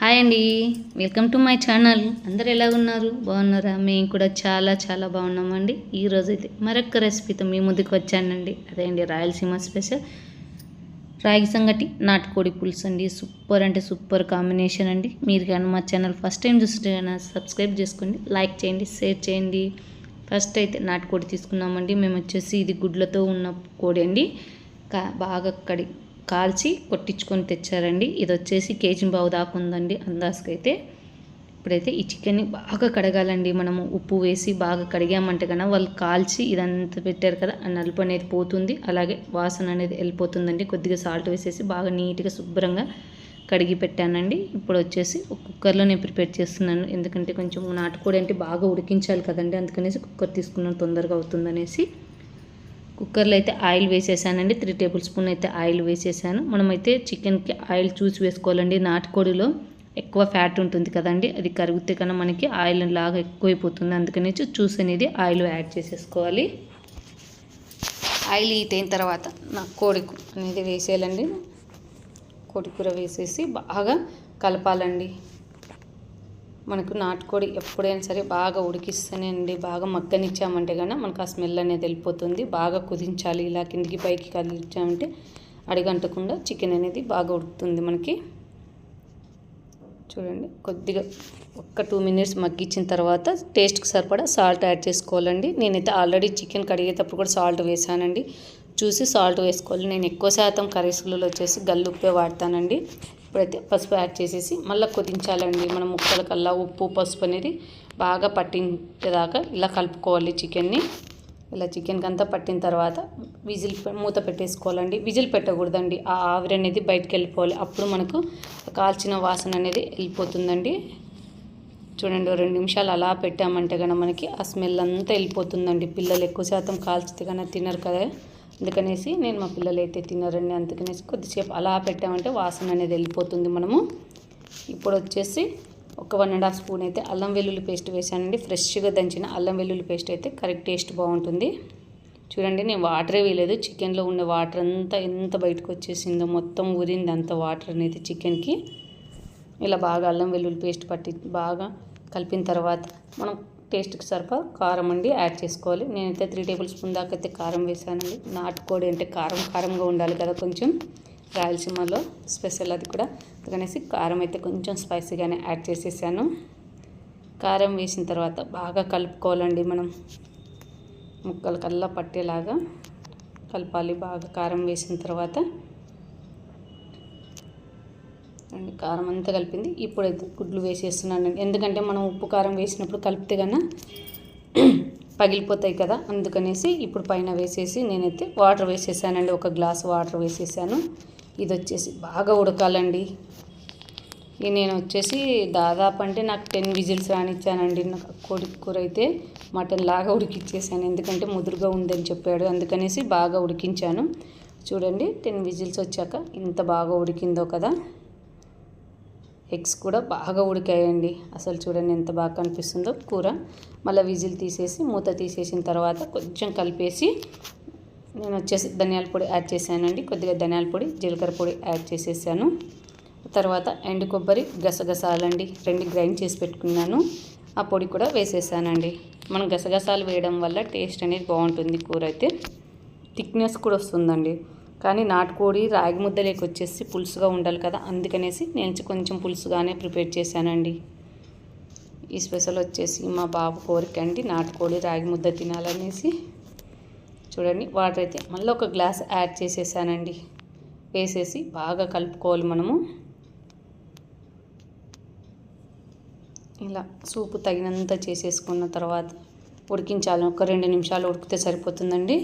Hi అండి. Welcome to my channel అందరు ఎలా ఉన్నారు? బాగున్నారా? మేము కూడా చాలా చాలా బాగున్నామండి. ఈరోజు అయితే మరొక రెసిపీతో మీ ముందుకు వచ్చానండి. అదే అండి రాయలసీమ స్పెషల్ రాగి సంగటి నాటుకోడి పులుసు అండి. సూపర్ అంటే సూపర్ కాంబినేషన్ అండి. మీరు కానీ మా ఛానల్ ఫస్ట్ టైం చూస్తుంటే సబ్స్క్రైబ్ చేసుకోండి లైక్ చేయండి షేర్ చేయండి. ఫస్ట్ అయితే నాటుకోడి తీసుకున్నామండి. మేము వచ్చేసి ఇది గుడ్లతో ఉన్న కోడి అండి. కా బాగా కడి కాల్చి కొట్టించుకొని తెచ్చారండి. ఇది వచ్చేసి కేజీ బావు దాకా ఉందండి అందాజకైతే. ఇప్పుడైతే ఈ చికెన్ని బాగా కడగాలండి. మనము ఉప్పు వేసి బాగా కడిగామంటే కన్నా వాళ్ళు కాల్చి ఇదంతా పెట్టారు కదా ఆ నలుపు అనేది పోతుంది. అలాగే వాసన అనేది వెళ్ళిపోతుందండి. కొద్దిగా సాల్ట్ వేసేసి బాగా నీట్గా శుభ్రంగా కడిగి పెట్టానండి. ఇప్పుడు వచ్చేసి కుక్కర్లో నేను ప్రిపేర్ చేస్తున్నాను. ఎందుకంటే కొంచెం నాటుకోడి అంటే బాగా ఉడికించాలి కదండి. అందుకనేసి కుక్కర్ తీసుకున్నాను తొందరగా అవుతుందనేసి. కుక్కర్లో అయితే ఆయిల్ వేసేసానండి. త్రీ టేబుల్ స్పూన్ అయితే ఆయిల్ వేసేసాను. మనమైతే చికెన్కి ఆయిల్ చూసి వేసుకోవాలండి. నాటుకోడిలో ఎక్కువ ఫ్యాట్ ఉంటుంది కదండి. అది కరిగితే కన్నా మనకి ఆయిల్ లాగా ఎక్కువైపోతుంది. అందుకని చూసి అనేది ఆయిల్ యాడ్ చేసేసుకోవాలి. ఆయిల్ హీట్ అయిన తర్వాత నా కోడి అనేది వేసేయాలండి. కోడి కూర వేసేసి బాగా కలపాలండి. మనకు నాటుకోడి ఎప్పుడైనా సరే బాగా ఉడికిస్తేనే అండి బాగా మగ్గనిచ్చామంటే కన్నా మనకు ఆ స్మెల్ అనేది వెళ్ళిపోతుంది. బాగా కుదించాలి ఇలా కిందికి పైకి కదిలించామంటే అడిగంటకుండా చికెన్ అనేది బాగా ఉడుకుతుంది మనకి. చూడండి కొద్దిగా ఒక్క టూ మినిట్స్ మగ్గించిన తర్వాత టేస్ట్కి సరిపడా సాల్ట్ యాడ్ చేసుకోవాలండి. నేనైతే ఆల్రెడీ చికెన్ కడిగేటప్పుడు కూడా సాల్ట్ వేసానండి. చూసి సాల్ట్ వేసుకోవాలి. నేను ఎక్కువ శాతం కర్రీస్లలో వచ్చేసి గల్లుప్పే వాడతానండి. ఇప్పుడైతే పసుపు యాడ్ చేసేసి మళ్ళీ కుదించాలండి మనం ముక్కలకల్లా ఉప్పు పసుపు అనేది బాగా పట్టించేదాకా ఇలా కలుపుకోవాలి చికెన్ని. ఇలా చికెన్కి అంతా పట్టిన తర్వాత విజిల్ మూత పెట్టేసుకోవాలండి. విజిల్ పెట్టకూడదండి. ఆ ఆవిరి అనేది బయటకు వెళ్ళిపోవాలి. అప్పుడు మనకు కాల్చిన వాసన అనేది వెళ్ళిపోతుందండి. చూడండి రెండు నిమిషాలు అలా పెట్టామంటే కనుక మనకి ఆ స్మెల్ అంతా వెళ్ళిపోతుందండి. పిల్లలు ఎక్కువ శాతం కాల్చితే కనుక తినరు కదా. అందుకనేసి నేను మా పిల్లలు అయితే తినరండి అందుకనేసి కొద్దిసేపు అలా పెట్టామంటే వాసన అనేది వెళ్ళిపోతుంది మనము. ఇప్పుడు వచ్చేసి ఒక వన్ అండ్ హాఫ్ స్పూన్ అయితే అల్లం వెల్లుల్లి పేస్ట్ వేసానండి ఫ్రెష్గా దంచిన అల్లం వెల్లుల్లి పేస్ట్ అయితే కరెక్ట్ టేస్ట్ బాగుంటుంది. చూడండి నేను వాటరే వేయలేదు. చికెన్లో ఉన్న వాటర్ అంతా ఎంత బయటకు వచ్చేసిందో మొత్తం ఊరింది అంత వాటర్ అనేది చికెన్కి. ఇలా బాగా అల్లం వెల్లుల్లి పేస్ట్ పట్టి బాగా కలిపిన తర్వాత మనం టేస్ట్కి సరిపా కారం అండి యాడ్ చేసుకోవాలి. నేనైతే త్రీ టేబుల్ స్పూన్ దాకా అయితే కారం వేసానండి. నాటుకోడి అంటే కారం కారంగా ఉండాలి కదా కొంచెం. రాయలసీమలో స్పెషల్ అది కూడా. అందుకనేసి కారం అయితే కొంచెం స్పైసీగానే యాడ్ చేసేసాను. కారం వేసిన తర్వాత బాగా కలుపుకోవాలండి మనం. ముక్కలు కల్లా పట్టేలాగా కలపాలి బాగా కారం వేసిన తర్వాత. అండి కారం అంతా కలిపింది. ఇప్పుడైతే గుడ్లు వేసేస్తున్నాను ఎందుకంటే మనం ఉప్పు కారం వేసినప్పుడు కలిపితే కన్నా పగిలిపోతాయి కదా అందుకనేసి ఇప్పుడు పైన వేసేసి నేనైతే వాటర్ వేసేసానండి. ఒక గ్లాస్ వాటర్ వేసేసాను. ఇది వచ్చేసి బాగా ఉడకాలండి. ఇది నేను వచ్చేసి దాదాపు అంటే నాకు టెన్ విజిల్స్ రానిచ్చానండి. నాకు కోడి కూర అయితే మటన్ లాగా ఉడికిచ్చేసాను. ఎందుకంటే ముదురుగా ఉందని చెప్పాడు. అందుకనేసి బాగా ఉడికించాను. చూడండి టెన్ విజిల్స్ వచ్చాక ఇంత బాగా ఉడికిందో కదా. ఎగ్స్ కూడా బాగా ఉడికాయండి. అసలు చూడండి ఎంత బాగా కనిపిస్తుందో కూర. మళ్ళీ విజిల్ తీసేసి మూత తీసేసిన తర్వాత కొంచెం కలిపేసి నేను వచ్చేసి ధనియాల పొడి యాడ్ చేశానండి. కొద్దిగా ధనియాల పొడి జీలకర్ర పొడి యాడ్ చేసేసాను. తర్వాత ఎండు కొబ్బరి గసగసాలండి. రెండు గ్రైండ్ చేసి పెట్టుకున్నాను. ఆ పొడి కూడా వేసేసానండి. మనం గసగసాలు వేయడం వల్ల టేస్ట్ అనేది బాగుంటుంది కూర అయితే. థిక్నెస్ కూడా వస్తుందండి. కానీ నాటుకోడి రాగి ముద్దలేకి వచ్చేసి పులుసుగా ఉండాలి కదా అందుకనేసి నేను కొంచెం పులుసుగానే ప్రిపేర్ చేశానండి. ఈ స్పెషల్ వచ్చేసి మా బాబు కోరిక అండి నాటుకోడి రాగి ముద్ద తినాలనేసి. చూడండి వాటర్ అయితే మళ్ళీ ఒక గ్లాస్ యాడ్ చేసేసానండి. వేసేసి బాగా కలుపుకోవాలి మనము. ఇలా సూపు తగినంత చేసేసుకున్న తర్వాత ఉడికించాలి ఒక రెండు నిమిషాలు ఉడికితే సరిపోతుందండి.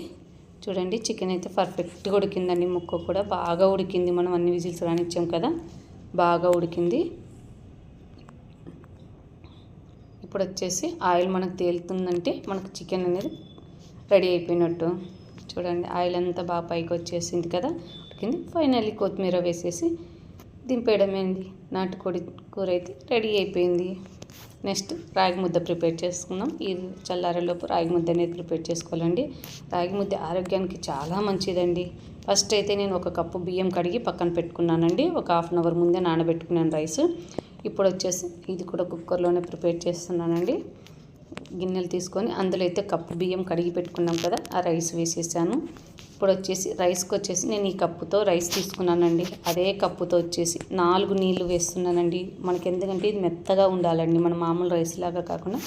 చూడండి చికెన్ అయితే పర్ఫెక్ట్గా ఉడికిందండి. ముక్క కూడా బాగా ఉడికింది. మనం అన్ని విజిల్స్ రానిచ్చాం కదా బాగా ఉడికింది. ఇప్పుడు వచ్చేసి ఆయిల్ మనకు తేలుతుందంటే మనకు చికెన్ అనేది రెడీ అయిపోయినట్టు. చూడండి ఆయిల్ అంతా బాగా పైకి వచ్చేసింది కదా ఉడికింది. ఫైనల్లీ కొత్తిమీర వేసేసి దింపేయడమేంది? నాటుకోడి కూర అయితే రెడీ అయిపోయింది. నెక్స్ట్ రాగి ముద్ద ప్రిపేర్ చేసుకుందాం. ఈ చల్లారేలోపు రాగి ముద్ద అనేది ప్రిపేర్ చేసుకోవాలండి. రాగి ముద్ద ఆరోగ్యానికి చాలా మంచిదండి. ఫస్ట్ అయితే నేను ఒక కప్పు బియ్యం కడిగి పక్కన పెట్టుకున్నానండి. ఒక హాఫ్ అన్ అవర్ ముందే నానబెట్టుకున్నాను రైస్. ఇప్పుడు వచ్చేసి ఇది కూడా కుక్కర్లోనే ప్రిపేర్ చేస్తున్నానండి. గిన్నెలు తీసుకొని అందులో అయితే కప్పు బియ్యం కడిగి పెట్టుకున్నాం కదా ఆ రైస్ వేసేసాను. ఇప్పుడు వచ్చేసి రైస్కి వచ్చేసి నేను ఈ కప్పుతో రైస్ తీసుకున్నానండి. అదే కప్పుతో వచ్చేసి నాలుగు నీళ్ళు వేస్తున్నానండి. మనకి ఎందుకంటే ఇది మెత్తగా ఉండాలండి మన మామూలు రైస్ లాగా కాకుండా.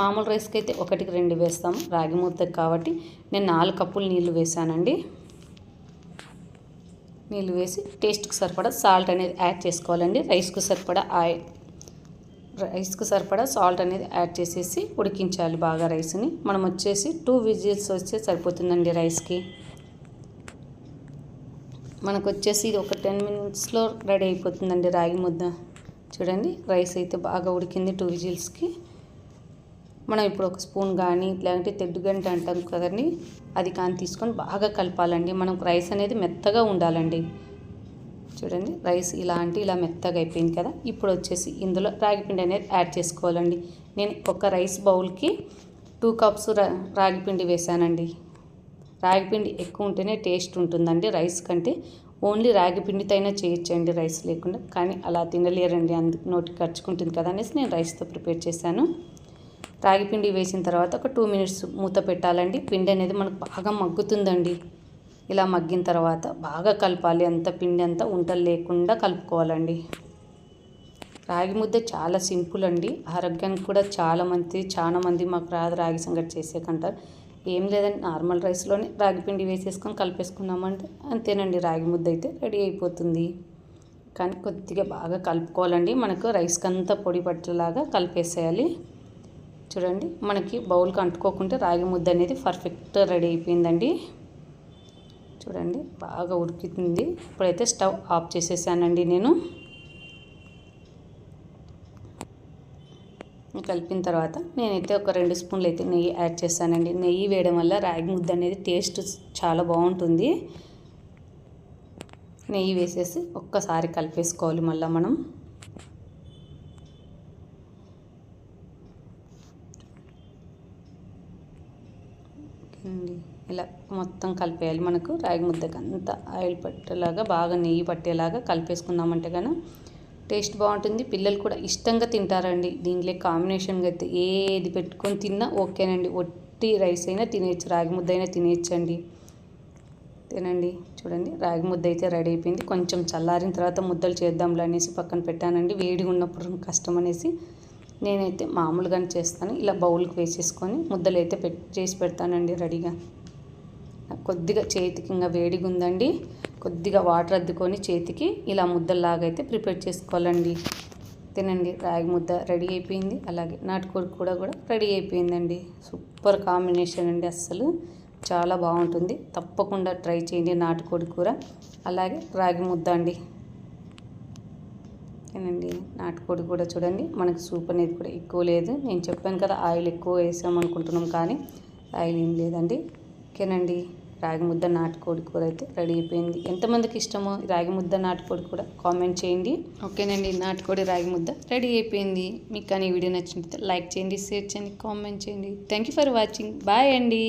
మామూలు రైస్కి అయితే ఒకటికి రెండు వేస్తాము రాగి ముద్దకు కాబట్టి. నేను నాలుగు కప్పులు నీళ్ళు వేసానండి. నీళ్ళు వేసి టేస్ట్కి సరిపడా సాల్ట్ అనేది యాడ్ చేసుకోవాలండి. రైస్కు సరిపడా ఆయిల్ రైస్కి సరిపడా సాల్ట్ అనేది యాడ్ చేసేసి ఉడికించాలి బాగా రైస్ని. మనం వచ్చేసి టూ విజిల్స్ వస్తే సరిపోతుందండి రైస్కి. మనకు వచ్చేసి ఇది ఒక టెన్ మినిట్స్లో రెడీ అయిపోతుందండి రాగి ముద్ద. చూడండి రైస్ అయితే బాగా ఉడికింది టూ విజిల్స్కి. మనం ఇప్పుడు ఒక స్పూన్ కానీ లేదంటే తెడ్డు గంట అంటాం కదండి అది కానీ తీసుకొని బాగా కలపాలండి. మనం రైస్ అనేది మెత్తగా ఉండాలండి. చూడండి రైస్ ఇలా అంటే ఇలా మెత్తగా అయిపోయింది కదా ఇప్పుడు వచ్చేసి ఇందులో రాగిపిండి అనేది యాడ్ చేసుకోవాలండి. నేను ఒక రైస్ బౌల్కి టూ కప్స్ రాగిపిండి వేసానండి రాగిపిండి ఎక్కువ ఉంటేనే టేస్ట్ ఉంటుందండి రైస్ కంటే. ఓన్లీ రాగిపిండితో అయినా చేయొచ్చండి రైస్ లేకుండా కానీ అలా తినలేరండి అందుకు నోటికి ఖర్చుకుంటుంది కదా అనేసి నేను రైస్తో ప్రిపేర్ చేశాను. రాగి పిండి వేసిన తర్వాత ఒక టూ మినిట్స్ మూత పెట్టాలండి. పిండి అనేది మనకు బాగా మగ్గుతుందండి. ఇలా మగ్గిన తర్వాత బాగా కలపాలి. అంత పిండి అంతా ఉంటలు లేకుండా కలుపుకోవాలండి. రాగి ముద్ద చాలా సింపుల్ అండి. ఆరోగ్యానికి కూడా చాలా మంది చాలా మంది మాకు రాదు రాగి సంగటి చేసేకంటారు. ఏం లేదండి. నార్మల్ రైస్లోనే రాగి పిండి వేసేసుకొని కలిపేసుకున్నామంటే అంతేనండి. రాగి ముద్ద అయితే రెడీ అయిపోతుంది. కానీ కొద్దిగా బాగా కలుపుకోవాలండి. మనకు రైస్కి అంతా పొడి పట్టేలాగా కలిపేసేయాలి. చూడండి మనకి బౌల్కి అంటుకోకుంటే రాగి ముద్ద అనేది పర్ఫెక్ట్ రెడీ అయిపోయిందండి. చూడండి బాగా ఉడికింది. ఇప్పుడైతే స్టవ్ ఆఫ్ చేసేసానండి నేను. కలిపిన తర్వాత నేనైతే ఒక రెండు స్పూన్లు అయితే నెయ్యి యాడ్ చేస్తానండి. నెయ్యి వేయడం వల్ల రాగి ముద్ద అనేది టేస్ట్ చాలా బాగుంటుంది. నెయ్యి వేసేసి ఒక్కసారి కలిపేసుకోవాలి మళ్ళీ మనం. ఇలా మొత్తం కలిపేయాలి. మనకు రాగి ముద్దకు అంతా ఆయిల్ పట్టేలాగా బాగా నెయ్యి పట్టేలాగా కలిపేసుకుందామంటే కానీ టేస్ట్ బాగుంటుంది. పిల్లలు కూడా ఇష్టంగా తింటారండి. దీంట్లో కాంబినేషన్గా అయితే ఏది పెట్టుకొని తిన్నా ఓకేనండి. ఒట్టి రైస్ అయినా తినేయచ్చు. రాగి ముద్ద అయినా తినేయచ్చండి. తినండి. చూడండి. రాగి ముద్ద అయితే రెడీ అయిపోయింది. కొంచెం చల్లారిన తర్వాత ముద్దలు చేద్దాంలే అనేసి పక్కన పెట్టానండి. వేడిగా ఉన్నప్పుడు కష్టం అనేసి నేనైతే మామూలుగానే చేస్తాను. ఇలా బౌల్కి వేసేసుకొని ముద్దలు అయితే పెట్ చేసి పెడతానండి రెడీగా. కొద్దిగా చేతికి ఇంకా వేడిగా ఉందండి కొద్దిగా వాటర్ అద్దుకొని చేతికి ఇలా ముద్దల్లాగా అయితే ప్రిపేర్ చేసుకోవాలండి. తినండి రాగి ముద్ద రెడీ అయిపోయింది. అలాగే నాటుకోడి కూడా కూడా రెడీ అయిపోయిందండి. సూపర్ కాంబినేషన్ అండి అస్సలు. చాలా బాగుంటుంది. తప్పకుండా ట్రై చేయండి నాటుకోడి కూర. అలాగే రాగి ముద్ద అండి. తినండి నాటుకోడి కూడా చూడండి. మనకి సూప్ అనేది కూడా ఎక్కువ లేదు. నేను చెప్పాను కదా ఆయిల్ ఎక్కువ వేసాం అనుకుంటున్నాం కానీ ఆయిల్ ఏం లేదండి. ఓకేనండి. రాగి ముద్ద నాటుకోడి కూర అయితే రెడీ అయిపోయింది. ఎంతమందికి ఇష్టమో రాగి ముద్ద నాటుకోడి కూడా కామెంట్ చేయండి. ఓకేనండి. నాటుకోడి రాగి ముద్ద రెడీ అయిపోయింది. మీకు కానీ వీడియో నచ్చినట్లయితే లైక్ చేయండి షేర్ చేయండి కామెంట్ చేయండి. Thank you for watching. Bye అండి.